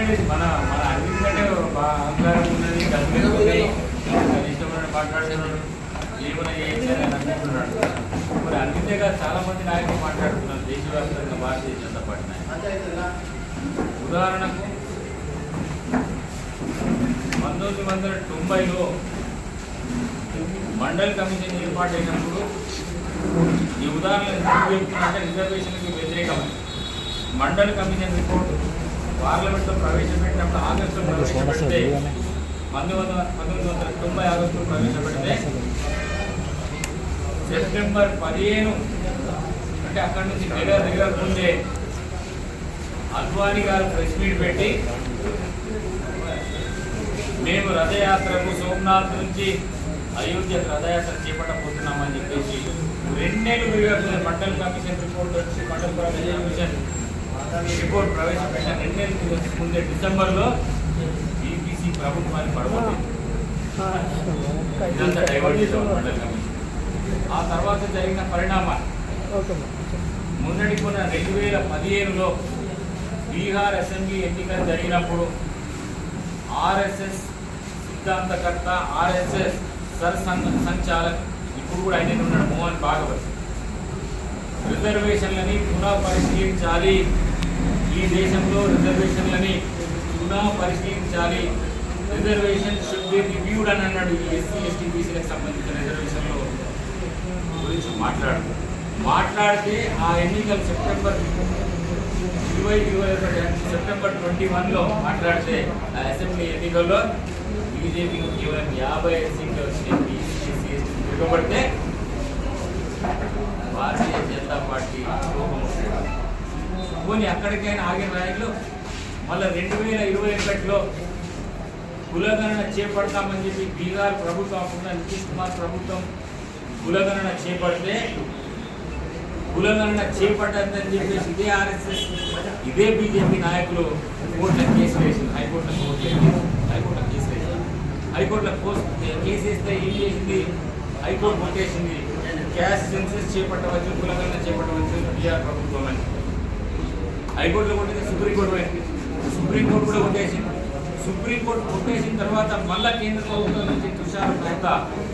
మాట్లాడేది మన మన అన్నింటికంటే అహంకారం ఉన్నది ఇష్టమైన మాట్లాడుతున్నాడు ఏమైనా అనుకుంటున్నాడు. మరి చాలా మంది నాయకులు మాట్లాడుతున్నారు దేశవ్యాప్తంగా భారతీయ జనతా పార్టీ ఉదాహరణకు పంతొమ్మిది వందల తొంభైలో మండల్ కమిషన్ ఏర్పాటైనప్పుడు ఈ ఉదాహరణ ఎందుకు చెప్తున్నా రిజర్వేషన్కి వ్యతిరేకమని. మండల్ కమిషన్ రిపోర్ట్ పార్లమెంట్లో ప్రవేశపెట్టినప్పుడు ఆగస్టులో ప్రవేశపెడితే పంతొమ్మిది వందల పంతొమ్మిది వందల తొంభై ఆగస్టులో ప్రవేశపెడితే సెప్టెంబర్ పదిహేను అంటే అక్కడి నుంచి నెల నెల ముందే అద్వానీ గారు ప్రెస్ మీట్ పెట్టి మేము రథయాత్రకు సోమనాథ్ నుంచి అయోధ్యకు రథయాత్ర చేపట్టబోతున్నామని చెప్పేసి రెండేళ్ళు తిరిగారు మండల్ కమిషన్ రిపోర్ట్ వచ్చి మండల్ కమిషన్ రిపోర్ట్ ప్రవేశపెట్టిన రెండేళ్ళు ముందే డిసెంబర్లో బీపీసీ ప్రభుత్వాన్ని పడబోతుంది ఇదంతా డైవర్ట్ చేసాం మండల్ కమిషన్ ఆ తర్వాత జరిగిన పరిణామాలు. మొన్నటి కొన్న రెండు వేల పదిహేనులో బీహార్ అసెంబ్లీ ఎన్నికలు జరిగినప్పుడు ఆర్ఎస్ఎస్ సిద్ధాంతకర్త ఆర్ఎస్ఎస్ సర్ సంఘ సంచాలక్ ఇప్పుడు కూడా ఆయన ఉన్నాడు మోహన్ భాగవత్. రిజర్వేషన్లని పునః పరిశీలించాలి ఈ దేశంలో రిజర్వేషన్లని పునః పరిశీలించాలి రిజర్వేషన్ షుడ్ బి రివ్యూడ్ అని అన్నాడు ఈ ఎస్సీ ఎస్టీ బీసీలకు సంబంధించిన రిజర్వేషన్లో. గురించి మాట్లాడు. మాట్లాడితే ఆ ఎన్నికలు సెప్టెంబర్ ఇరవై ఇరవై ఒకటి సెప్టెంబర్ ట్వంటీ వన్లో మాట్లాడితే ఆ అసెంబ్లీ ఎన్నికల్లో బీజేపీకి కేవలం యాభై ఐదు సీట్లు వచ్చినాయి. బీసీ ఎస్సీ ఎస్టీ తిరగబడితే భారతీయ జనతా పార్టీ కోపం పోనీ అక్కడికైనా ఆగిన నాయకులు మళ్ళీ రెండు వేల ఇరవై ఒకటిలో కులగణన చేపడతామని చెప్పి బీహార్ ప్రభుత్వం అప్పుడున్న నితీష్ కుమార్ ప్రభుత్వం కులగణన చేపడితే కులగణన చేపట్టద్దని చెప్పేసి ఇదే ఆర్ఎస్ఎస్ ఇదే బీజేపీ నాయకులు కోర్టులో కేసు వేసింది హైకోర్టులో కోర్టు హైకోర్టులో కేసు వేసింది. హైకోర్టులో కేసు వేస్తే ఏం చేసింది? హైకోర్టు కొట్టేసింది. క్యాష్ సెన్సెస్ చేపట్టవచ్చు కులగణన చేపట్టవచ్చు బీఆర్ ప్రభుత్వం అని. హైకోర్టులో కొట్టేసి సుప్రీంకోర్టు పోయింది సుప్రీంకోర్టు కూడా కొట్టేసింది సుప్రీంకోర్టు కొట్టేసిన తర్వాత మళ్ళా కేంద్ర ప్రభుత్వం నుంచి తుషార్ మెహతా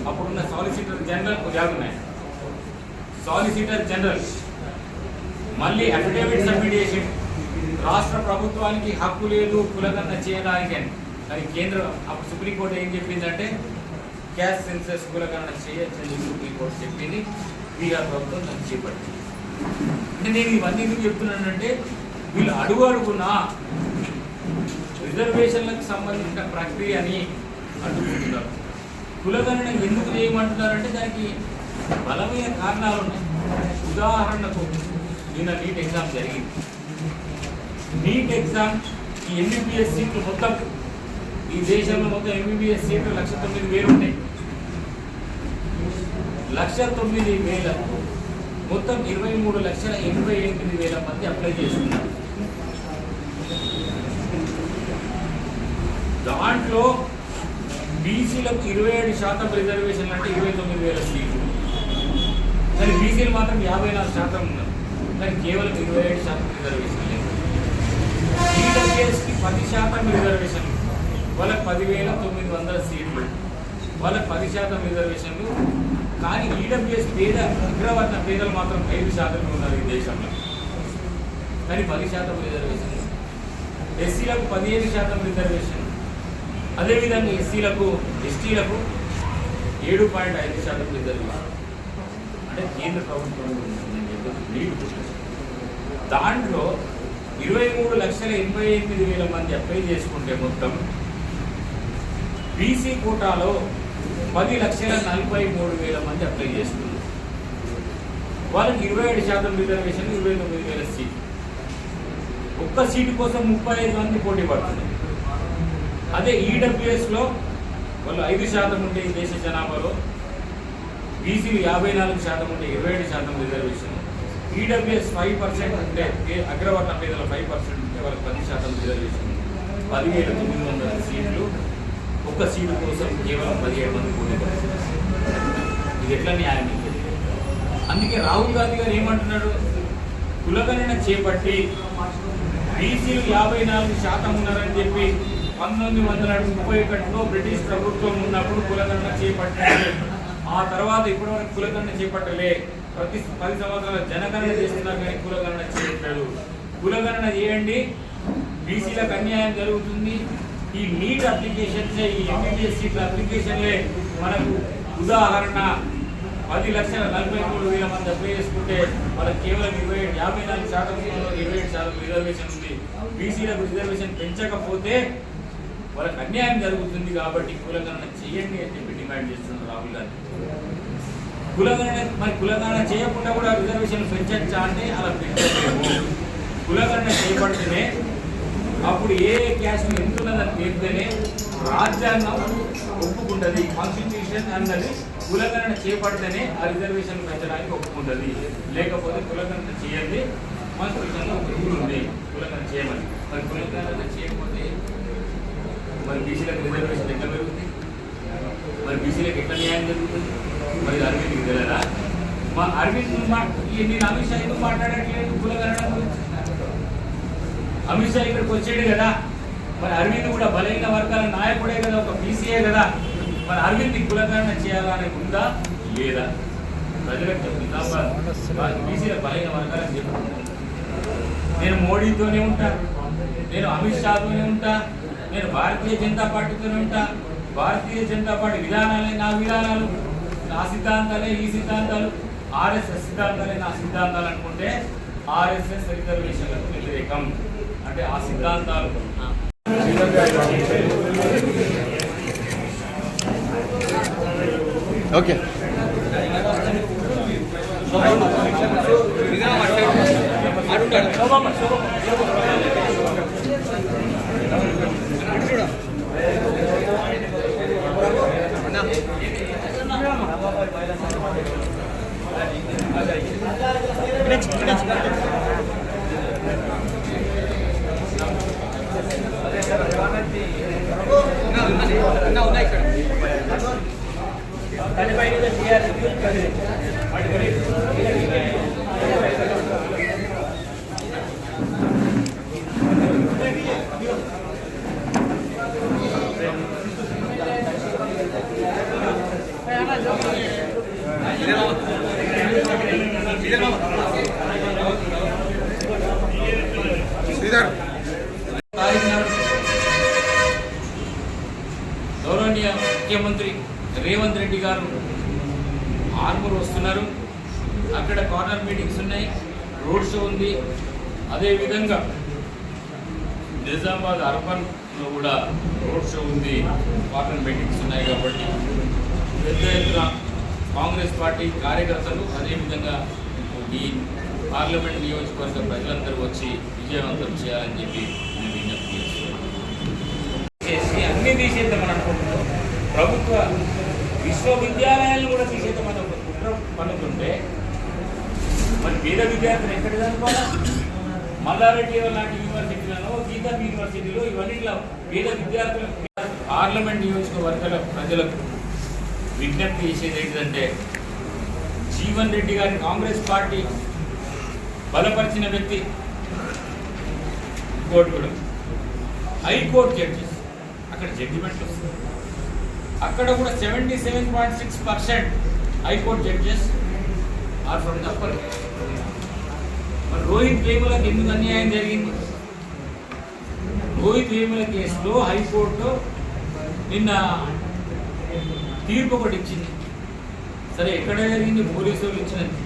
అప్పుడున్న సాలిసిటర్ జనరల్ జాగున్నాయి సాలిసిటర్ జనరల్ మళ్ళీ అఫిడేవిట్ సబ్మిట్ చేసి రాష్ట్ర ప్రభుత్వానికి హక్కు లేదు కులగన్న చేయడానికి అని. కానీ కేంద్ర అప్పుడు సుప్రీంకోర్టు ఏం చెప్పిందంటే క్యాష్ సెన్సెస్ కులగన్న చేయొచ్చని సుప్రీంకోర్టు చెప్పింది. బీహార్ ప్రభుత్వం దాన్ని చేపట్టింది. అంటే నేను ఇవన్నీ ఎందుకు చెప్తున్నానంటే వీళ్ళు అడుగు అడుగునా రిజర్వేషన్లకు సంబంధించిన ప్రక్రియని అడ్డుకుంటున్నారు. కులగణన ఎందుకు చేయమంటున్నారంటే దానికి బలమైన కారణాలు ఉన్నాయి. ఉదాహరణకు నిన్న నీట్ ఎగ్జామ్ జరిగింది. నీట్ ఎగ్జామ్ ఈ ఎంబీబీఎస్ సీట్లు మొత్తం ఈ దేశంలో మొత్తం ఎంబీబీఎస్ సీట్లు లక్ష తొమ్మిది వేలు ఉన్నాయి. లక్ష తొమ్మిది వేల మొత్తం ఇరవై మూడు లక్షల ఎనభై ఎనిమిది వేల మంది అప్లై చేసుకున్నారు. దాంట్లో బీసీలకు ఇరవై ఏడు శాతం రిజర్వేషన్లు అంటే ఇరవై తొమ్మిది వేల సీట్లు. కానీ బీసీలు మాత్రం యాభై నాలుగు శాతం ఉన్నారు. కానీ కేవలం ఇరవై ఏడు శాతం రిజర్వేషన్ లేదు ఈడబ్ల్యూఎస్కి పది శాతం రిజర్వేషన్లు. వాళ్ళకి పదివేల తొమ్మిది వందల సీట్లు. వాళ్ళకి పది శాతం రిజర్వేషన్లు. కానీ ఈడబ్ల్యూఎస్ పేద అగ్రవర్ణ పేదలు మాత్రం ఐదు శాతం ఉన్నారు ఈ దేశంలో. కానీ పది శాతం రిజర్వేషన్ ఎస్సీలకు పదిహేను శాతం రిజర్వేషన్ అదేవిధంగా ఎస్సీలకు ఎస్టీలకు ఏడు పాయింట్ ఐదు శాతం రిజర్వ్ అంటే కేంద్ర ప్రభుత్వం దాంట్లో ఇరవై మూడు లక్షల ఎనభై ఎనిమిది వేల మంది అప్లై చేసుకుంటే మొత్తం బీసీ కోటాలో పది లక్షల నలభై మూడు వేల మంది అప్లై చేసుకున్నారు వాళ్ళకి ఇరవై ఏడు శాతం రిజర్వేషన్ ఇరవై తొమ్మిది వేల సీట్ ఒక్క సీటు కోసం ముప్పై ఐదు మంది పోటీ పడుతున్నారు. అదే ఈడబ్ల్యూఎస్లో వాళ్ళు ఐదు శాతం ఉండే దేశ జనాభాలో బీసీలు యాభై నాలుగు శాతం ఉంటే ఇరవై ఏడు శాతం రిజర్వేషన్ ఈడబ్ల్యూఎస్ ఫైవ్ పర్సెంట్ ఉంటే అగ్రవర్ణ పేదల ఫైవ్ పర్సెంట్ ఉంటే వాళ్ళకి పది శాతం రిజర్వేషన్ పదివేల తొమ్మిది వందల సీట్లు. ఒక్క సీటు కోసం కేవలం పదిహేడు మంది పోటీ ఇది ఎట్లా న్యాయం అందుకే రాహుల్ గాంధీ గారు ఏమంటున్నాడు? కులగణన చేపట్టి బీసీలు యాభై నాలుగు శాతం ఉన్నారని చెప్పి పంతొమ్మిది వందల ముప్పై ఒకటిలో బ్రిటిష్ ప్రభుత్వం ఉన్నప్పుడు కులగణన చేపట్టారు ఆ తర్వాత ఇప్పటివరకు కులగణన చేపట్టలే. ప్రతి పది సంవత్సరాల జనగణన చేస్తున్నారు కానీ కులగణన చేయట్లేదు. కులగణన చేయండి. బీసీలకు అన్యాయం జరుగుతుంది. ఈ నీట్ అప్లికేషన్సే ఈ ఎంబీబీఎస్ సీట్ల అప్లికేషన్లే. మనకు ఉదాహరణ పది లక్షల నలభై మూడు వేల మంది అప్లై చేసుకుంటే వాళ్ళకి కేవలం ఇరవై ఏడు యాభై నాలుగు శాతం ఇరవై ఏడు శాతం రిజర్వేషన్ ఉంది. బీసీలకు రిజర్వేషన్ పెంచకపోతే వాళ్ళకి అన్యాయం జరుగుతుంది కాబట్టి కులగణన చేయండి అని చెప్పి డిమాండ్ చేస్తున్నారు రాహుల్ గాంధీ. కులగణన మరి కులగణన చేయకుండా కూడా రిజర్వేషన్ పెంచచ్చా అంటే అలా పెంచలేము కులగణన చేయబడితేనే అప్పుడు ఏ క్యాస్ట్ ఎంత ఉన్నదని తేలితేనే రాజ్యాంగం ఒప్పుకుంటది. కాన్స్టిట్యూషన్ అన్నది కులగణన చేపడితేనే ఆ రిజర్వేషన్ పెంచడానికి ఒప్పుకుంటది. లేకపోతే కులగణన చేయండి. కాన్స్టిట్యూషన్లో ఒక రూల్ ఉంది కులగణన చేయమని. మరి కులగణన చేయకుండా మరి బీసీలకు రిజర్వేషన్ ఎక్కడ పెరుగుతుంది? మరి బీసీలకు ఎట్లా న్యాయం జరుగుతుంది? మరి అరవింద్కి తెలియదా మా అరవింద్ నేను అమిత్ షా ఎందుకు మాట్లాడట్లేదు? కులగణన గురించి. అమిత్ షా ఇక్కడికి వచ్చాడు కదా. మరి అరవింద్ కూడా బలహీన వర్గాల నాయకుడే కదా ఒక బీసీఏ కదా. మరి అరవింద్ కులగరణ చేయాలనే ఉందా? లేదా? ప్రజలకు చెప్తున్నా బీసీల బలహీన వర్గాలని నేను మోడీతోనే ఉంటా. నేను అమిత్ షాతోనే ఉంటా. నేను భారతీయ జనతా పార్టీతోనే ఉంటా. భారతీయ జనతా పార్టీ విధానాలే నా విధానాలు. నా సిద్ధాంతాలే ఈ సిద్ధాంతాలు. ఆర్ఎస్ఎస్ సిద్ధాంతాలే నా సిద్ధాంతాలు అనుకుంటే ఆర్ఎస్ఎస్ రిజర్వేషన్లకు వ్యతిరేకం. అంటే ఆ సిద్ధాంతాలు. ఓకే. శ్రీధర్ గౌరవనీయ ముఖ్యమంత్రి రేవంత్ రెడ్డి గారు ఆర్మూర్ వస్తున్నారు. అక్కడ కార్నర్ మీటింగ్స్ ఉన్నాయి. రోడ్ షో ఉంది. అదేవిధంగా నిజామాబాద్ అర్బన్లో కూడా రోడ్ షో ఉంది. కార్నర్ మీటింగ్స్ ఉన్నాయి కాబట్టి పెద్ద ఎత్తున కాంగ్రెస్ పార్టీ కార్యకర్తలు అదేవిధంగా ఈ పార్లమెంట్ నియోజకవర్గ ప్రజలందరూ వచ్చి విజయవంతం చేయాలని చెప్పి నేను విజ్ఞప్తి చేసి అన్ని తీసేద్దామని అనుకుంటున్నాం. ప్రభుత్వ విశ్వవిద్యాలయాలను కూడా తీసేద్దామని ఒక కుట్ర పనుకుంటే మరి పేద విద్యార్థులు ఎక్కడ చదువుకోవాలా? మల్లారెడ్డి లాంటి యూనివర్సిటీలలో గీతా యూనివర్సిటీలో ఇవన్నిట్లో పేద విద్యార్థులకు పార్లమెంట్ నియోజకవర్గాల ప్రజలకు విజ్ఞప్తి చేసేది ఏంటంటే జీవన్ రెడ్డి గారి కాంగ్రెస్ పార్టీ బలపరిచిన వ్యక్తి కోర్టు కూడా. High court judges. అక్కడ జడ్జిమెంట్ వస్తుంది. అక్కడ కూడా seventy seven point six percent high court judges are from the upper మరి రోహిత్ వేములకు ఎందుకు అన్యాయం జరిగింది? రోహిత్ వేముల కేసులో హైకోర్టు నిన్న తీర్పు ఒకటి ఇచ్చింది. సరే ఎక్కడ జరిగింది? పోలీసు వాళ్ళు ఇచ్చినది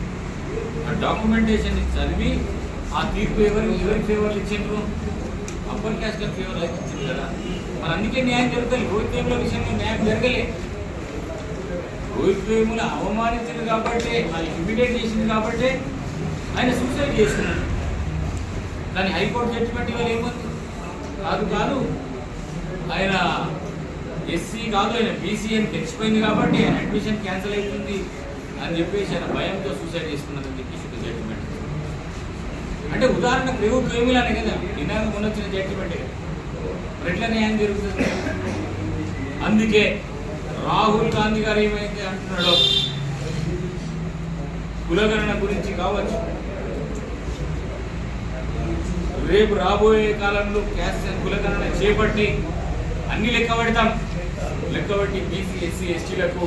ఆ డాక్యుమెంటేషన్ చదివి ఆ తీర్పు ఎవరు ఎవరి ఫేవర్లు ఇచ్చిండ్రు? అప్పర్ క్యాస్ట్ ఫేవర్లు అయితే ఇచ్చింది కదా. మరి అందుకే న్యాయం జరుగుతుంది రోహిత్ వేముల విషయంలో న్యాయం జరగలే రోహిత్ వేముల అవమానించింది కాబట్టి అది ఇమిడియట్ చేసింది కాబట్టి ఆయన సూసైడ్ చేసుకున్నాడు కానీ హైకోర్టు జడ్జిమెంట్ ఇవాళ ఏముంది కాదు కాదు. ఆయన ఎస్సీ కాదు ఆయన బీసీ అని తెలిసిపోయింది కాబట్టి ఆయన అడ్మిషన్ క్యాన్సిల్ అవుతుంది అని చెప్పేసి ఆయన భయంతో సూసైడ్ చేసుకున్నదని చెప్పి ఒక జడ్జిమెంట్. అంటే ఉదాహరణకు రేవు ప్రేమిలానే కదా నిన్న మొన్న వచ్చిన జడ్జిమెంట్ మరి ఎట్లా న్యాయం జరుగుతుంది. అందుకే రాహుల్ గాంధీ గారు ఏమైతే అంటున్నాడో కులగణన గురించి కావచ్చు. రేపు రాబోయే కాలంలో క్యాస్ట్ కులగణన చేపట్టి అన్ని లెక్క పెడతాం. లెక్కబట్టి బీసీ ఎస్సీ ఎస్టీలకు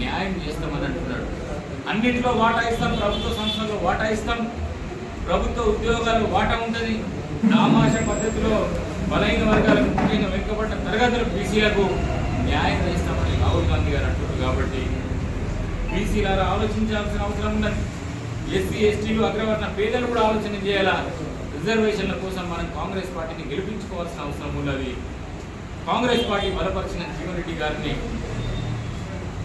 న్యాయం చేస్తామని అంటున్నాడు అన్నింటిలో వాటా ఇస్తాం ప్రభుత్వ సంస్థల్లో వాటా ఇస్తాం ప్రభుత్వ ఉద్యోగాలు వాటా ఉంటుంది. నామాష పద్ధతిలో బలహీన వర్గాలకు ముఖ్యంగా వెనుకబడిన తరగతుల బీసీలకు న్యాయం చేస్తామని రాహుల్ గాంధీ గారు అంటున్నారు కాబట్టి బీసీలారా ఆలోచించాల్సిన అవసరం ఉన్నది. ఎస్సీ ఎస్టీలు అగ్రవర్ణ పేదలు కూడా ఆలోచన చేయాలా? రిజర్వేషన్ల కోసం మనం కాంగ్రెస్ పార్టీని గెలిపించుకోవాల్సిన అవసరం ఉన్నది. కాంగ్రెస్ పార్టీ బలపరిచిన జీవన్ రెడ్డి గారిని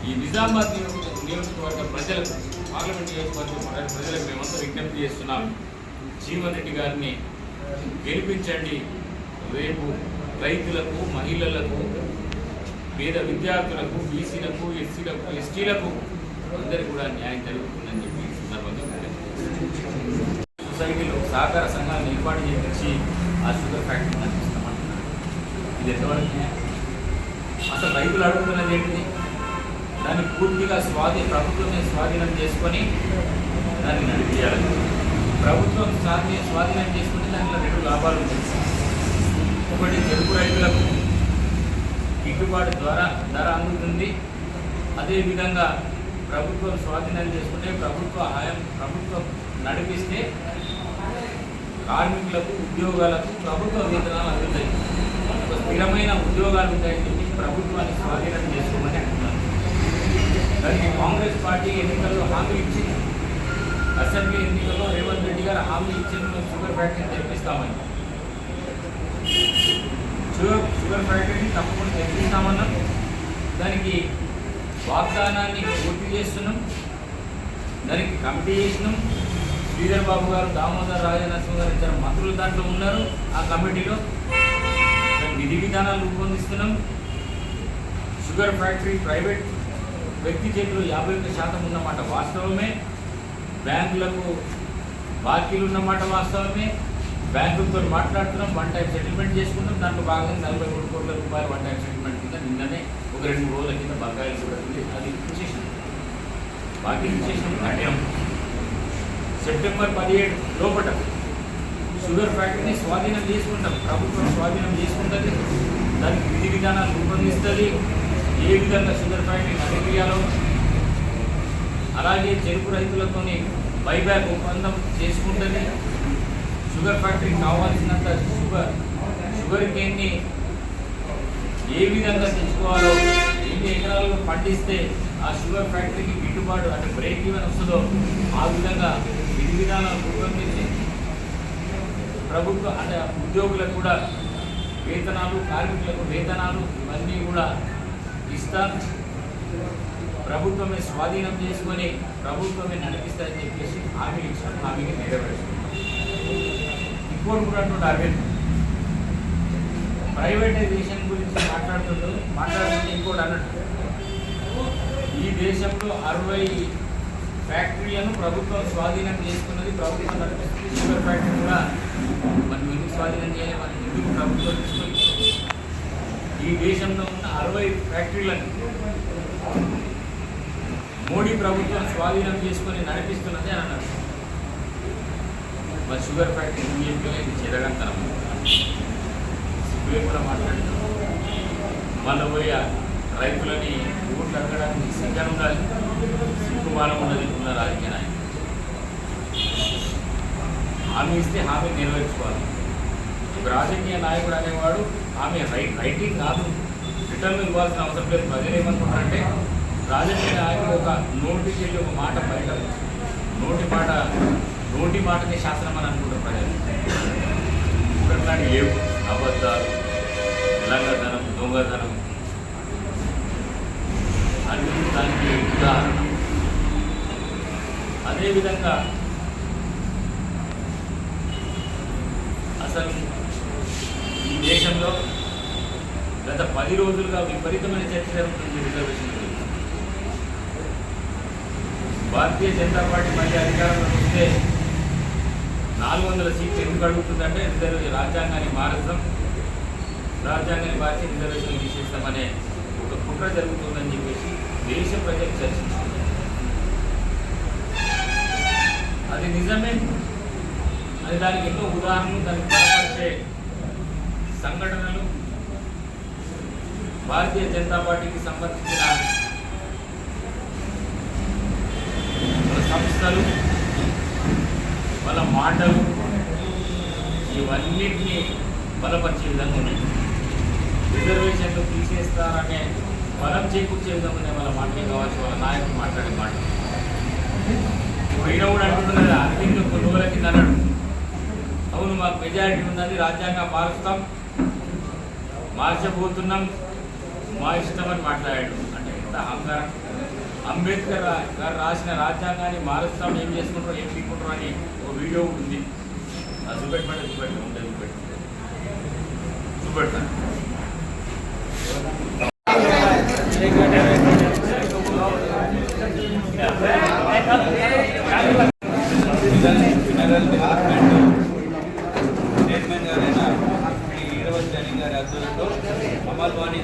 ఈ నిజామాబాద్ నియోజక నియోజకవర్గ ప్రజలకు పార్లమెంట్ నియోజకవర్గం ప్రజలకు మేమంతా విజ్ఞప్తి చేస్తున్నాం. జీవన్ రెడ్డి గారిని గెలిపించండి. రేపు రైతులకు మహిళలకు పేద విద్యార్థులకు బీసీలకు ఎస్సీలకు ఎస్టీలకు అందరికీ కూడా న్యాయం జరుగుతుందని చెప్పి సందర్భంగా సొసైటీలో సహకార సంఘాలను ఏర్పాటు చేయించి ఆ షుగర్ ఫ్యాక్టరీ ఇది ఎంతవరకు? అసలు రైతులు అడుగుతున్నది ఏంటిది? దాన్ని పూర్తిగా స్వాధీన ప్రభుత్వమే స్వాధీనం చేసుకొని దాన్ని నడిపించాలి ప్రభుత్వం స్వాధీన స్వాధీనం చేసుకుంటే దాంట్లో రెండు లాభాలు ఉంటాయి ఒకటి చెరుకు రైతులకు గిట్టుబాటు ద్వారా ధర అందుతుంది. అదేవిధంగా ప్రభుత్వం స్వాధీనం చేసుకుంటే ప్రభుత్వ హాయం ప్రభుత్వం నడిపిస్తే కార్మికులకు ఉద్యోగాలకు ప్రభుత్వ వేతనాలు అందుతాయి. స్థిరమైన ఉద్యోగాలు ఉంటాయని చెప్పి ప్రభుత్వాన్ని స్వాధీనం చేసుకోమని అంటున్నారు. దానికి కాంగ్రెస్ పార్టీ ఎన్నికల్లో హామీ ఇచ్చింది. అసెంబ్లీ ఎన్నికల్లో రేవంత్ రెడ్డి గారు హామీ ఇచ్చింది మేము షుగర్ ఫ్యాక్టరీని తెప్పిస్తామని. షుగర్ షుగర్ ఫ్యాక్టరీని తప్పకుండా తెప్పిస్తామన్నాం. దానికి వాగ్దానాన్ని పూర్తి చేస్తున్నాం. దానికి కమిటీ చేసినాం శ్రీధర్ బాబు గారు దామోదర్ రాజనరసింహ గారు ఇద్దరు మంత్రులు దాంట్లో ఉన్నారు ఆ కమిటీలో. విధి విధానాలు రూపొందిస్తున్నాం. షుగర్ ఫ్యాక్టరీ ప్రైవేట్ వ్యక్తి చేతులు యాభై ఒక్క శాతం ఉన్నమాట వాస్తవమే. బ్యాంకులకు బాకీలు ఉన్నమాట వాస్తవమే. బ్యాంకులతో మాట్లాడుతున్నాం వన్ టైం సెటిల్మెంట్ చేసుకుంటాం దాంట్లో భాగంగా నలభై మూడు కోట్ల రూపాయలు వన్ టైం సెటిల్మెంట్ కింద నిన్ననే ఒక రెండు మూడు రోజుల కింద బకాయిలు కూడా ఉంది. అది విశేషం. బాకీ విశేషం కట్టాం సెప్టెంబర్ పదిహేడు లోపల షుగర్ ఫ్యాక్టరీని స్వాధీనం చేసుకుంటాం. ప్రభుత్వం స్వాధీనం చేసుకుంటుంది. దానికి విధి విధానాలు రూపొందిస్తుంది. ఏ విధంగా షుగర్ ఫ్యాక్టరీ నడిపియాలో? అలాగే చెరుకు రైతులతోని బైబ్యాక్ ఒప్పందం చేసుకుంటుంది. షుగర్ ఫ్యాక్టరీకి కావాల్సినంత షుగర్ షుగర్ కేన్ని ఏ విధంగా తెచ్చుకోవాలో ఎన్ని ఎకరాలు పండిస్తే ఆ షుగర్ ఫ్యాక్టరీకి గిట్టుబాటు అంటే బ్రేక్ ఈవెన్ వస్తుందో ఆ విధంగా విధి విధానాలు రూపొందించి ప్రభుత్వ అంటే ఉద్యోగులకు కూడా వేతనాలు కార్మికులకు వేతనాలు ఇవన్నీ కూడా ఇస్తాను ప్రభుత్వమే స్వాధీనం చేసుకొని ప్రభుత్వమే నడిపిస్తారని చెప్పేసి హామీ ఇచ్చిన హామీని నెరవేరుస్తున్నాం ఇప్పుడు కూడా అంటుండే అరవింద్. ప్రైవేటైజేషన్ గురించి మాట్లాడుతుంటూ మాట్లాడుతుంటే ఇంకోటి అన్నట్టు ఈ దేశంలో అరవై ఫ్యాక్టరీలను ప్రభుత్వం స్వాధీనం చేసుకున్నది ప్రభుత్వం నడిపిస్తుంది. షుగర్ ఫ్యాక్టరీ కూడా మరి ఎందుకు స్వాధీనం చేయాలి మనం ఎందుకు ప్రభుత్వం తీసుకొని ఈ దేశంలో ఉన్న అరవై ఫ్యాక్టరీలను మోడీ ప్రభుత్వం స్వాధీనం చేసుకొని నడిపిస్తున్నది అని అన్నారు. మరి షుగర్ ఫ్యాక్టరీ బీజేపీలో ఇది చెరగంతనం సిగ్గు కూడా మాట్లాడుతున్నాం మళ్ళీ పోయి రైతులని ఊళ్ళు అడగడానికి సిగ్గన ఉండాలి. సిగ్గుమానం ఉన్నది ఉన్న రాజకీయ నాయకులు. హామీ ఇస్తే హామీ నెరవేర్చుకోవాలి. ఒక రాజకీయ నాయకుడు అనేవాడు ఆమె రైట్ రైటింగ్ కాదు. రిటర్న్ ఇవ్వాల్సిన అవసరం లేదు. ప్రజలు ఏమనుకుంటారంటే రాజకీయ నాయకుడు ఒక నోటికి వెళ్ళి ఒక మాట బయట నోటి మాట నోటి మాటకి శాస్త్రం అని అనుకుంటారు ప్రజలు. ఇట్లాంటి లేవు అబద్ధాలు లంగతనం దొంగతనం అన్ని దానికి ఉదాహరణ. అదేవిధంగా అసలు ఈ దేశంలో గత పది రోజులుగా విపరీతమైన చర్చ జరుగుతుంది రిజర్వేషన్ గురించి. భారతీయ జనతా పార్టీ మళ్ళీ అధికారంలోకి వస్తే నాలుగు వందల సీట్లు ఎందుకు అడుగుతుందంటే రిజర్వేషన్ రాజ్యాంగాన్ని మారుస్తాం రాజ్యాంగాన్ని మార్చి రిజర్వేషన్ తీసేస్తామనే ఒక కుట్ర జరుగుతుందని చెప్పేసి దేశ ప్రజలు చర్చించుకుంటారు అది నిజమే అది దానికి ఎన్నో ఉదాహరణలు దానికి బలపరిచే సంఘటనలు భారతీయ జనతా పార్టీకి సంబంధించిన సంస్థలు వాళ్ళ మాటలు ఇవన్నిటినీ బలపరిచే విధంగా ఉన్నాయి. రిజర్వేషన్లు తీసేస్తారనే బలం చేకూర్చే విధంగా వాళ్ళ మాటలే. కావచ్చు? వాళ్ళ నాయకులు మాట్లాడే మాట పోయిన కూడా అంటున్నది అరవింద్ కొన్ని రోజుల కింద అన్నాడు అవును మాకు మెజారిటీ ఉందని రాజ్యాంగం మారుస్తాం. మార్చబోతున్నాం. మా ఇష్టం అని మాట్లాడాడు. అంటే ఎంత అహంకారం. అంబేద్కర్ గారు రాసిన రాజ్యాంగాన్ని మారుస్తాం ఏం చేసుకుంటారు ఏం పీకుంటారో అని ఒక వీడియో ఉంది. అది చూపెట్టమంటే చూపెట్టు ఉంటే చూపెట్టు చూపెట్టాను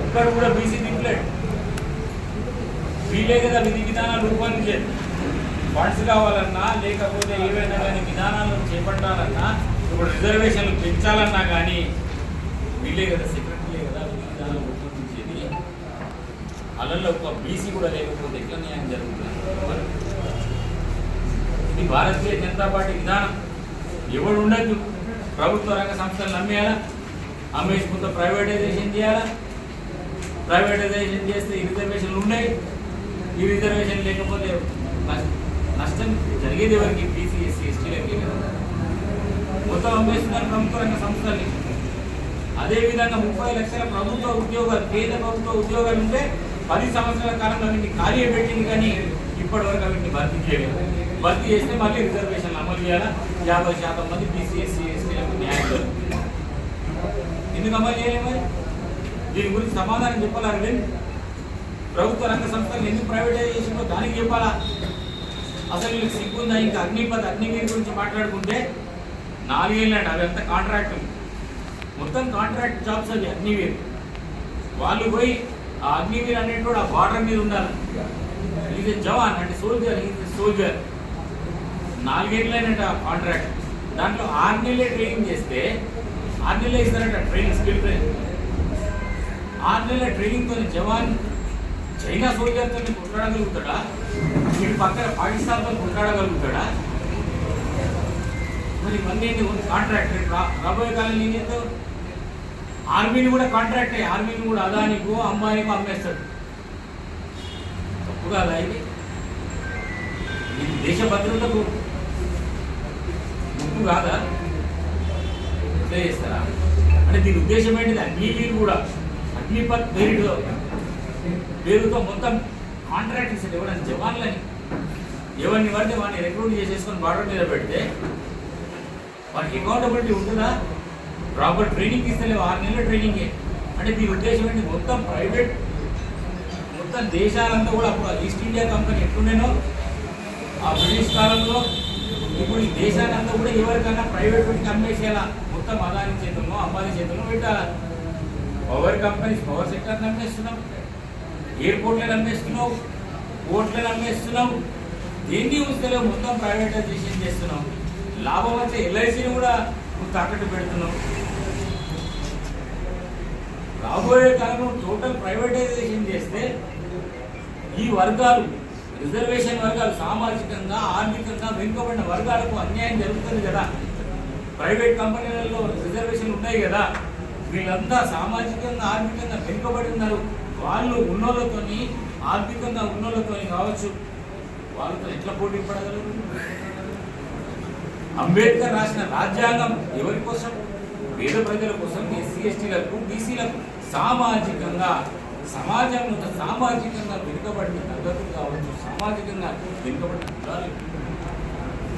ఒక్కడు కూడా బీసీ దింపలేడు వీలే కదా విధి విధానాలు రూపొందించేది ఫండ్స్ కావాలన్నా లేకపోతే ఏవైనా కానీ విధానాలను చేపట్టాలన్నా ఇప్పుడు రిజర్వేషన్లు పెంచాలన్నా కానీ వీళ్ళే కదా సెక్రటరీలే కదా విధి విధానాలు రూపొందించేది. అలలో ఒక బీసీ కూడా లేకపోతే ఎట్లా న్యాయం జరుగుతుంది? ఇది భారతీయ జనతా పార్టీ విధానం ఎవడు ఉండద్దు ప్రభుత్వ రంగ సంస్థలు నమ్మేయాలా? అమ్మేసుకుంటే ప్రైవేటైజేషన్ చేయాలా? ప్రైవేటైజేషన్ చేస్తే ఈ రిజర్వేషన్లు ఉన్నాయి. ఈ రిజర్వేషన్ లేకపోతే నష్టం జరిగేది ఎవరికి? బీసీ ఎస్సీ ఎస్టీలకి కదా. మొత్తం అమ్మేస్తున్నారు ప్రభుత్వ రంగ సంస్థల్ని. అదేవిధంగా ముప్పై లక్షల ప్రభుత్వ ఉద్యోగాలు కేంద్ర ప్రభుత్వ ఉద్యోగాలు ఉంటే పది సంవత్సరాల కాలంలో వీటిని ఖాళీ పెట్టింది కానీ ఇప్పటి వరకు వీటిని భర్తీ చేయలేదు. భర్తీ చేస్తే మళ్ళీ రిజర్వేషన్లు అమలు చేయాలా? యాభై శాతం మంది బీసీ ఎస్సీ ఎస్టీలకు న్యాయం జరుగుతుంది. ఎందుకు అమలు చేయలేదు మరి? దీని గురించి సమాధానం చెప్పాలి అరవింద్ ప్రభుత్వ రంగ సంస్థలు ఎందుకు ప్రైవేటైజేషన్లో దానికి చెప్పాలా? అసలు వీళ్ళకి సిగ్గుందా? ఇంకా అగ్నిపథ్ అగ్నిగిరి గురించి మాట్లాడుకుంటే నాలుగేళ్ళు అండి అవి అంతా కాంట్రాక్ట్ మొత్తం కాంట్రాక్ట్ జాబ్స్ అవి అగ్నివీర్. వాళ్ళు పోయి ఆ అగ్నివీర్ అనేటువంటి ఆ బార్డర్ మీద ఉండాలి. ఇది జవాన్ అంటే సోల్జర్ ఇది సోల్జర్ నాలుగేళ్ళైనట కాంట్రాక్ట్ దాంట్లో ఆరు నెలలే ట్రైనింగ్ చేస్తే ఆరు నెలలే ఇస్తారట ట్రైనింగ్ స్కిల్ ట్రైనింగ్ ఆరు నెలల ట్రైనింగ్తో జవాన్ చైనా సోల్జర్తో కొట్లాడగలుగుతాడా? వీడు పక్కన పాకిస్తాన్తో కొట్లాడగలుగుతాడా? మరి ఇవన్నీ కాంట్రాక్ట్ రాబోయే కాలం ఏంటో ఆర్మీని కూడా కాంట్రాక్ట్ అయ్యి ఆర్మీని కూడా అదానికో అంబానీకో అమ్మేస్తాడు తప్పు కాదా ఇది. ఇది దేశ భద్రతకు నువ్వు కాదా? ఇట్లా చేస్తారా? అంటే దీని ఉద్దేశం ఏంటిది? అగ్నివీరు కూడా అగ్నిపత్ పేరుతో పేరుతో మొత్తం కాంట్రాక్ట్ ఇస్తారు ఎవరైనా జవాన్లని ఎవరిని పడితే వాడిని రిక్రూట్ చేసేసుకొని బార్డర్ మీద పెడితే వాడికి అకౌంటబిలిటీ ఉంటుందా? ప్రాపర్ ట్రైనింగ్ ఇస్తలేవు. ఆరు నెలల ట్రైనింగే అంటే దీని ఉద్దేశం ఏంటి? మొత్తం ప్రైవేట్ మొత్తం దేశాలంతా కూడా అప్పుడు ఈస్ట్ ఇండియా కంపెనీ ఎట్లుండేనో ఆ బ్రిటిష్ కాలంలో ఇప్పుడు ఈ దేశానంతా కూడా ఎవరికైనా ప్రైవేట్ పెట్టి అమ్మేసేలా మొత్తం అదాని చేతుల్లో అంబానీ చేతుల్లో పెట్టాలి? పవర్ కంపెనీస్ పవర్ సెక్టర్ అమ్మేస్తున్నాం ఎయిర్పోర్ట్లను అమ్మేస్తున్నావు. పోర్ట్లను అమ్మేస్తున్నాం దేన్ని ఉంచలేవు మొత్తం ప్రైవేటైజేషన్ చేస్తున్నాం లాభం వచ్చే ఎల్ఐసిని కూడా నువ్వు తాకట్టు పెడుతున్నావు. రాబోయే కాలంలో టోటల్ ప్రైవేటైజేషన్ చేస్తే ఈ వర్గాలు రిజర్వేషన్ వర్గాలు సామాజికంగా ఆర్థికంగా వెనుకబడిన వర్గాలకు అన్యాయం జరుగుతుంది కదా. ప్రైవేట్ కంపెనీలలో రిజర్వేషన్ ఉన్నాయి కదా. వీళ్ళంతా సామాజికంగా ఆర్థికంగా వెనుకబడి ఉన్నారు వాళ్ళు ఉన్నోళ్ళతోని ఆర్థికంగా ఉన్నోళ్ళతోని కావచ్చు. వాళ్ళతో ఎట్లా పోటీ పడగలరు? అంబేద్కర్ రాసిన రాజ్యాంగం ఎవరి కోసం? పేద ప్రజల కోసం ఎస్సీ ఎస్టీలకు బీసీలకు సామాజికంగా సమాజంలో సామాజికంగా వెనుకబడిన తరగతులు కావచ్చు సామాజికంగా వెనుకబడిన కులాలు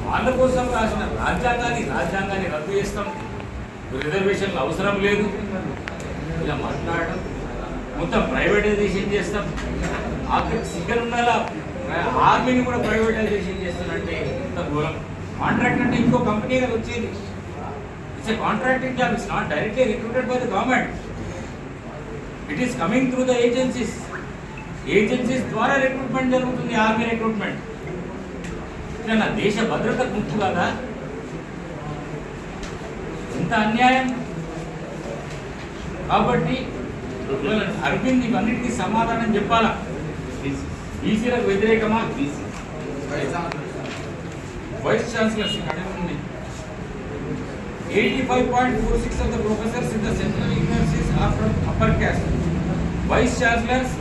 వాళ్ళ కోసం రాసిన రాజ్యాంగాన్ని రాజ్యాంగాన్ని రద్దు చేస్తాం. రిజర్వేషన్లు అవసరం లేదు. ఇలా మాట్లాడటం మొత్తం ప్రైవేటైజేషన్ చేస్తాం. ఆఖరి సిగ్గర్ ఉండాలా ఆర్మీని కూడా ప్రైవేటైజేషన్ చేస్తానంటే ఇంత ఘోరం. కాంట్రాక్ట్ అంటే ఇంకో కంపెనీ కదా వచ్చేది. It's a contracting job it's not directly recruited by the government it is coming through the agencies agencies ద్వారా రిక్రూట్మెంట్ జరుగుతుంది ఆర్మీ రిక్రూట్మెంట్ ఇట్లా నా దేశ భద్రత గుర్తు కదా? ఎంత అన్యాయం? కాబట్టి అరవింద్ ఇవన్నిటికీ సమాధానం చెప్పాలా? బీసీలకు వ్యతిరేకమా? వైస్ ఛాన్సలర్స్ ఇక్కడ ఉంది. 85.46 of the professors in the central universities are from upper caste Vice chancellors